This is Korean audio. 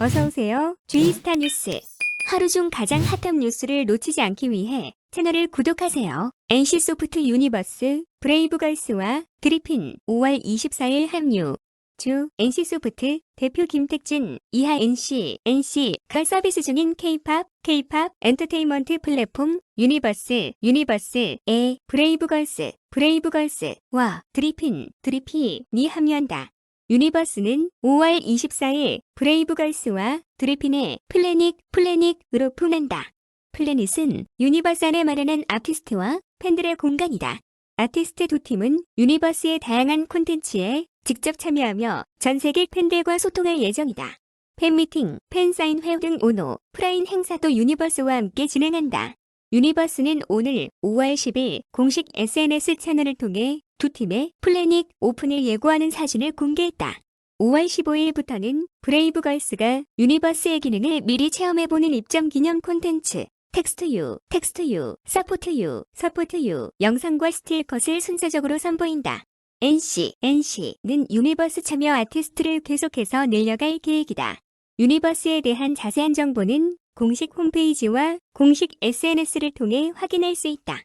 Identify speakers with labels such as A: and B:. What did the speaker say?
A: 어서오세요. 주이스타 뉴스. 하루 중 가장 핫한 뉴스를 놓치지 않기 위해 채널을 구독하세요. NC소프트 유니버스, 브레이브걸스와 드리핀 5월 24일 합류. 주 NC소프트 대표 김택진 이하 NC NC 걸 서비스 중인 K-팝 K-팝 엔터테인먼트 플랫폼 유니버스 유니버스에 브레이브걸스 브레이브걸스와 드리핀 드리핀이 합류한다. 유니버스는 5월 24일 브레이브걸스와 드리핀의 플래닛 플래닛으로 분한다. 플래닛은 유니버스 안에 마련한 아티스트와 팬들의 공간이다. 아티스트 두 팀은 유니버스의 다양한 콘텐츠에 직접 참여하며 전 세계 팬들과 소통할 예정이다. 팬미팅, 팬사인회 등 오노, 프라인 행사도 유니버스와 함께 진행한다. 유니버스는 오늘 5월 10일 공식 SNS 채널을 통해 두 팀의 플래닛 오픈을 예고하는 사진을 공개했다. 5월 15일부터는 브레이브걸스가 유니버스의 기능을 미리 체험해보는 입점 기념 콘텐츠 텍스트 유, 텍스트 유, 서포트 유, 서포트 유 영상과 스틸컷을 순서적으로 선보인다. NC, NC는 유니버스 참여 아티스트를 계속해서 늘려갈 계획이다. 유니버스에 대한 자세한 정보는 공식 홈페이지와 공식 SNS를 통해 확인할 수 있다.